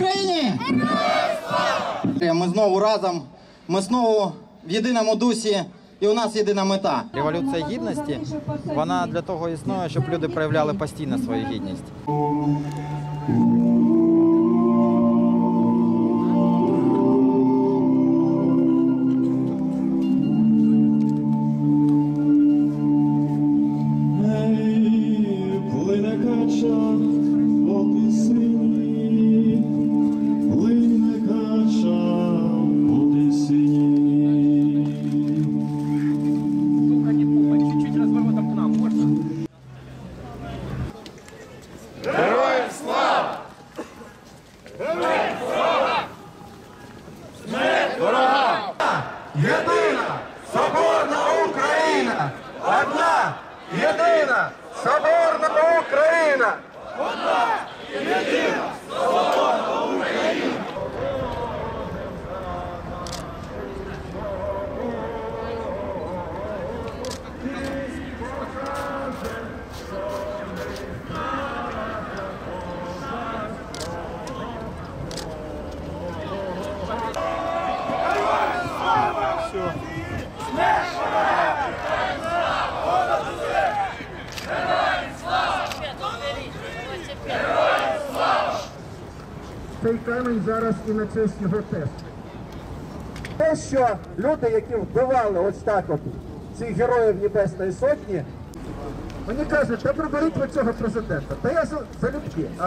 Україні! Ми знову разом, ми знову в єдиному дусі, і у нас єдина мета. Революція гідності вона для того існує, щоб люди проявляли постійно свою гідність. Єдина соборна Україна! Одна єдина соборна Україна! Цей камінь зараз і на честь його теж. Те, що люди, які вбивали ось так от цих героїв Небесної Сотні, мені кажуть, та приберіть ви цього президента. Та я за- залюбки. А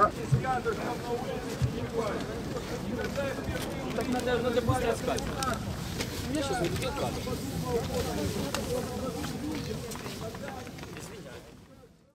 Так надо, надо быстро искать. Я сейчас не.